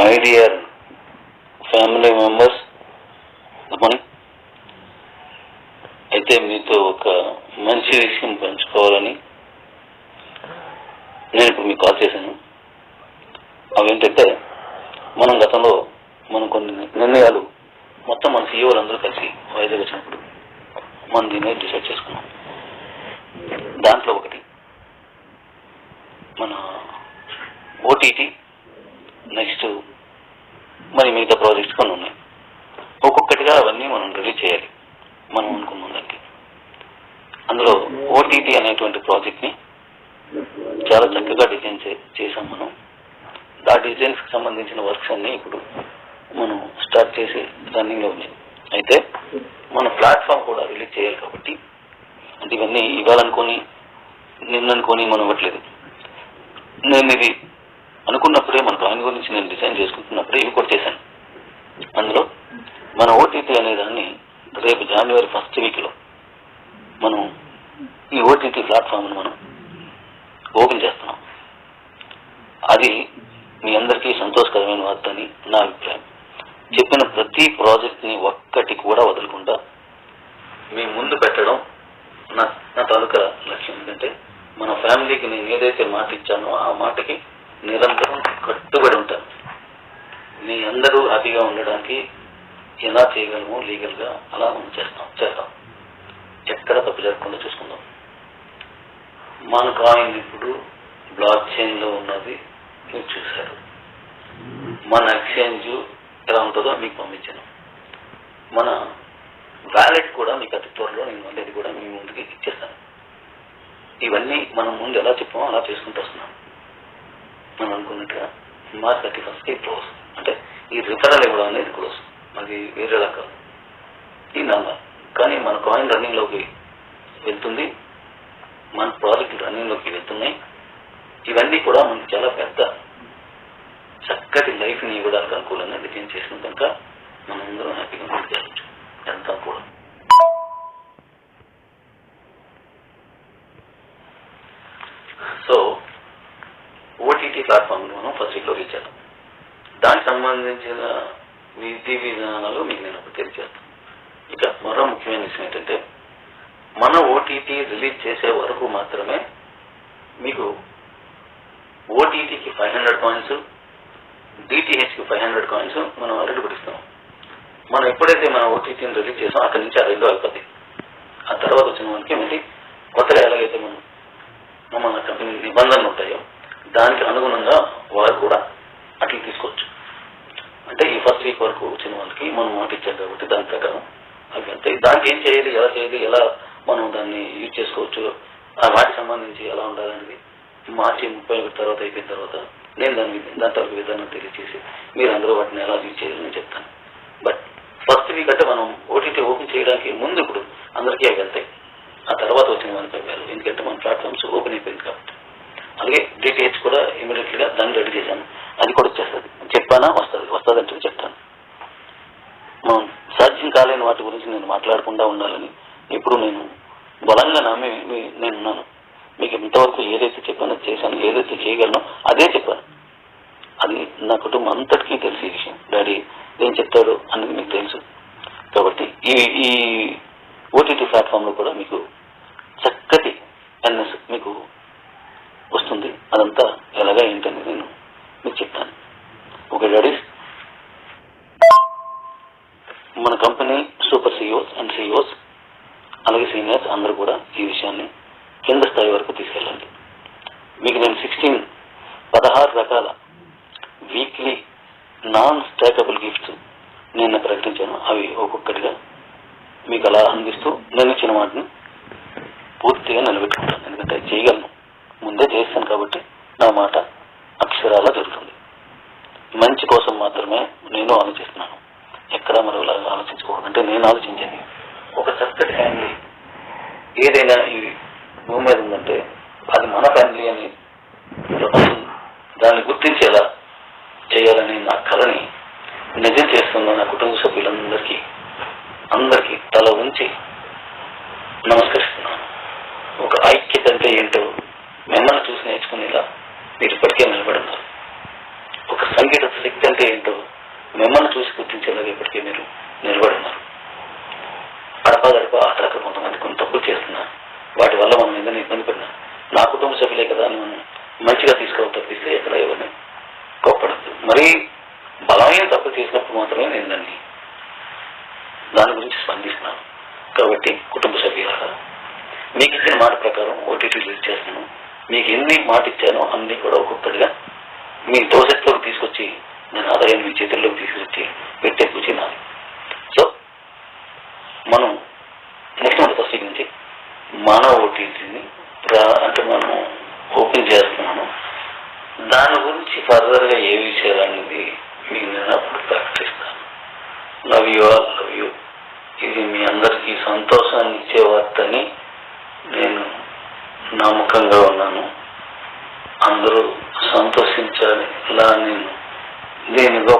My dear family members అయితే మీతో ఒక మంచి విషయం పంచుకోవాలని నేను ఇప్పుడు మీకు కాల్ చేశాను. అవేంటంటే మనం గతంలో మనం కొన్ని నిర్ణయాలు మొత్తం మన సీఈఓలు అందరూ కలిసి వైజాగ్ వచ్చినప్పుడు మనం దీన్ని డిసైడ్ చేసుకున్నాం. దాంట్లో ఒకటి మన ఓటీటీ మరి మిగతా ప్రాజెక్ట్స్ కొన్ని ఉన్నాయి. ఒక్కొక్కటిగా అవన్నీ మనం రిలీజ్ చేయాలి. మనం అనుకున్న దానికి. అందులో ఓటీటీ అనేటువంటి ప్రాజెక్ట్ని చాలా చక్కగా డిజైన్ చేసాం మనం. ఆ డిజైన్స్కి సంబంధించిన వర్క్స్ అన్ని ఇప్పుడు మనం స్టార్ట్ చేసి రన్నింగ్లో ఉన్నాయి. అయితే మన ప్లాట్ఫామ్ కూడా రిలీజ్ చేయాలి కాబట్టి అంటే ఇవన్నీ ఇవ్వాలనుకొని నిన్ననుకొని మనం ఇవ్వట్లేదు. నేను ఇది అనుకున్నప్పుడే మన కాయిన్ గురించి నేను డిజైన్ చేసుకుంటున్నప్పుడే ఇవి కూడా చేశాను. అందులో మన ఓటీటీ అనే దాన్ని రేపు జనవరి ఫస్ట్ వీక్లో మనం ఈ ఓటీటీ ప్లాట్ఫామ్ మనం ఓపెన్ చేస్తున్నాం. అది మీ అందరికీ సంతోషకరమైన వార్త అని నా అభిప్రాయం. చెప్పిన ప్రతి ప్రాజెక్ట్ని ఒక్కటి కూడా వదలకుండా మీ ముందు పెట్టడం నా నా తాలూకా లక్ష్యం. ఏంటంటే మన ఫ్యామిలీకి నేను ఏదైతే మాట ఇచ్చానో ఆ మాటకి నిరంతరం కట్టుబడి ఉంటాను మీ అందరూ హ్యాపీగా ఉండడానికి ఎలా చేయగలమో లీగల్గా అలా మనం చేస్తాం చేస్తాం ఎక్కడ తప్పు జరగకుండా చూసుకుందాం. మన కాయిన్ ఇప్పుడు బ్లాక్ చైన్లో ఉన్నది మీరు చూశారు. మన ఎక్స్చేంజ్ ఎలా ఉంటుందో మీకు పంపించాను. మన వ్యాలెట్ కూడా మీకు అతి త్వరలో నేను మళ్ళీ అది కూడా మీ ముందుకి ఇచ్చేస్తాను. ఇవన్నీ మనం ముందు ఎలా చెప్పామో అలా చేసుకుంటూ వస్తున్నాం. మనం అనుకున్నట్టుగా మార్చ్ థర్టీ ఇప్పుడు వస్తుంది అంటే ఈ రిఫరల్ ఇవ్వడం అనేది కూడా వస్తుంది. మనకి వేరే కాదు. ఈ నార్మల్ కానీ మన కాయిన్ రన్నింగ్లోకి వెళ్తుంది. మన ప్రాజెక్ట్ రన్నింగ్లోకి వెళ్తున్నాయి ఇవన్నీ కూడా మనకి చాలా పెద్ద చక్కటి లైఫ్ని ఇవ్వడానికి అనుకూలంగా డిజైన్ చేసిన కనుక మనం అందరం హ్యాపీగా ముందుకు వెళ్ళచ్చు ఎంత కూడా. ఓటీటీ ప్లాట్ఫామ్లోనూ మనం ఫస్ట్ వీక్లో రీచ్ అవుతాం దానికి సంబంధించిన విధి విధానాలు మీకు నేను అప్పుడు తెలియజేస్తాను. ఇక మరో ముఖ్యమైన విషయం ఏంటంటే మన ఓటీటీ రిలీజ్ చేసే వరకు మాత్రమే మీకు ఓటీటీకి ఫైవ్ హండ్రెడ్ కాయిన్స్ డిటిహెచ్కి ఫైవ్ హండ్రెడ్ కాయిన్స్ మనం ఆల్రెడీ పడిస్తాం మనం ఎప్పుడైతే మన ఓటీటీని రిలీజ్ చేసాం అక్కడి నుంచి ఆ రెండు అయిపోతాయి ఆ తర్వాత వచ్చిన మనకి మళ్ళీ కొత్తగా ఎలాగైతే మనం మన కంపెనీ నిబంధనలు ఉంటాయో దానికి అనుగుణంగా వారు కూడా అట్లా తీసుకోవచ్చు అంటే ఈ మనకు వచ్చిన వాళ్ళకి మనం మాట ఇచ్చాం కాబట్టి దాని ప్రకారం అవి అంతే. దానికి ఏం చేయాలి ఎలా చేయాలి ఎలా మనం దాన్ని యూజ్ చేసుకోవచ్చు ఆ వాటికి సంబంధించి ఎలా ఉండాలనేది మార్చి ముప్పై ఒకటి తర్వాత అయిపోయిన తర్వాత నేను దాని దాని తర్వాత విధానం తెలియజేసి మీరు అందరూ వాటిని ఎలా యూజ్ చేయాలని చెప్తాను. బట్ ఫస్ట్ వీక్ అంటే మనం ఓటీటీ ఓపెన్ చేయడానికి ముందు ఇప్పుడు అందరికీ అవి వెళ్తాయి ఆ తర్వాత వచ్చిన వాళ్ళకి అవి ఎందుకంటే మన ప్లాట్ఫామ్స్ ఓపెన్ అయిపోయింది కాబట్టి. అలాగే డిటిహెచ్ కూడా ఇమీడియట్లీ గా దాన్ని రెడీ చేశాను. అది కూడా వచ్చేస్తుంది. చెప్పానా? వస్తుంది. వస్తుంది అంటే చెప్తాను మనం సాధ్యం కాలేని వాటి గురించి నేను మాట్లాడకుండా ఉండాలని ఇప్పుడు నేను బలంగా నమ్మి నేనున్నాను. మీకు ఇంతవరకు ఏదైతే చెప్పానో చేశాను ఏదైతే చేయగలనో అదే చెప్పాను అది నా కుటుంబం అంతటికీ తెలిసి విషయం. డాడీ ఏం చెప్తాడు అనేది మీకు తెలుసు. కాబట్టి ఈ ఈ ఓటీటీ ప్లాట్ఫామ్లో కూడా మీకు చక్కటి ఎన్ఎస్ మీకు వస్తుంది. అదంతా ఎలాగా ఏంటని నేను మీకు చెప్తాను. ఓకే డాడీస్ మన company super CEOs and CEOs అలాగే సీనియర్స్ అందరూ కూడా ఈ విషయాన్ని కింద స్థాయి వరకు తీసుకెళ్ళండి. మీకు నేను సిక్స్టీన్ పదహారు రకాల వీక్లీ నాన్ స్టాకబుల్ గిఫ్ట్స్ నిన్న ప్రకటించాను. అవి ఒక్కొక్కటిగా మీకు అలా అందిస్తూ నేను ఇచ్చిన వాటిని పూర్తిగా నిలబెట్టుకుంటాను. ఎందుకంటే చేయగలను. ముందే చేస్తాను కాబట్టి నా మాట అక్షరాల జరుగుతుంది మంచి కోసం మాత్రమే నేను ఆలోచిస్తున్నాను ఎక్కడ మరోలా ఆలోచించుకోకూడదు నేను ఆలోచించాను. ఒక చక్కటి ఫ్యామిలీ ఏదైనా ఈ భూమి మీద ఉందంటే అది మన ఫ్యామిలీ అని దాన్ని గుర్తించేలా చేయాలని నా కళని నిజం చేస్తున్న నా కుటుంబ సభ్యులందరికీ అందరికీ తల ఉంచి నమస్కరిస్తున్నాను. ఒక ఐక్యత అంటే ఏంటో మిమ్మల్ని చూసి నేర్చుకునేలా మీరు ఇప్పటికే నిలబడున్నారు. ఒక సంగీత శక్తి అంటే ఏంటో మిమ్మల్ని చూసి గుర్తించేలాగా ఇప్పటికే మీరు నిలబడున్నారు. గడప గడప కొంతమంది కొన్ని తప్పులు చేస్తున్నారు వాటి వల్ల మనం ఏదైనా ఇబ్బంది పడినా. నా కుటుంబ సభ్యులే కదా అని మనం మంచిగా తీసుకోవాలి తప్పిస్తే ఎక్కడ ఎవరిని కోప్పడద్దు. మరీ బలమైన తప్పు చేసినప్పుడు మాత్రమే నేను దాన్ని దాని గురించి స్పందిస్తున్నాను. కాబట్టి కుటుంబ సభ్యులారా మీకు ఇచ్చిన మాట ప్రకారం ఓటీటీ రిలీజ్ చేస్తున్నాను. మీకు ఎన్ని మాట ఇచ్చానో అన్ని కూడా ఒక్కొక్కటిగా మీ దోశలోకి తీసుకొచ్చి నేను ఆదాయాన్ని మీ చేతుల్లోకి తీసుకొచ్చి పెట్టే పూచి నాది సో మనం నెక్స్ట్ మంత్ ఫస్ట్ వీక్ నుంచి మానవ ఓటీటీని అంటే మనం ఓపెన్ చేస్తున్నాము దాని గురించి ఫర్దర్గా ఏ విషయాలు అనేది మీకు నేను అప్పుడు ప్రకటిస్తాను. Love you all love you ఇది మీ అందరికీ సంతోషాన్ని ఇచ్చే వార్తని నేను నమ్మకంగా ఉన్నాను. అందరూ సంతోషించాలి. ఇలా నేను దీనిగా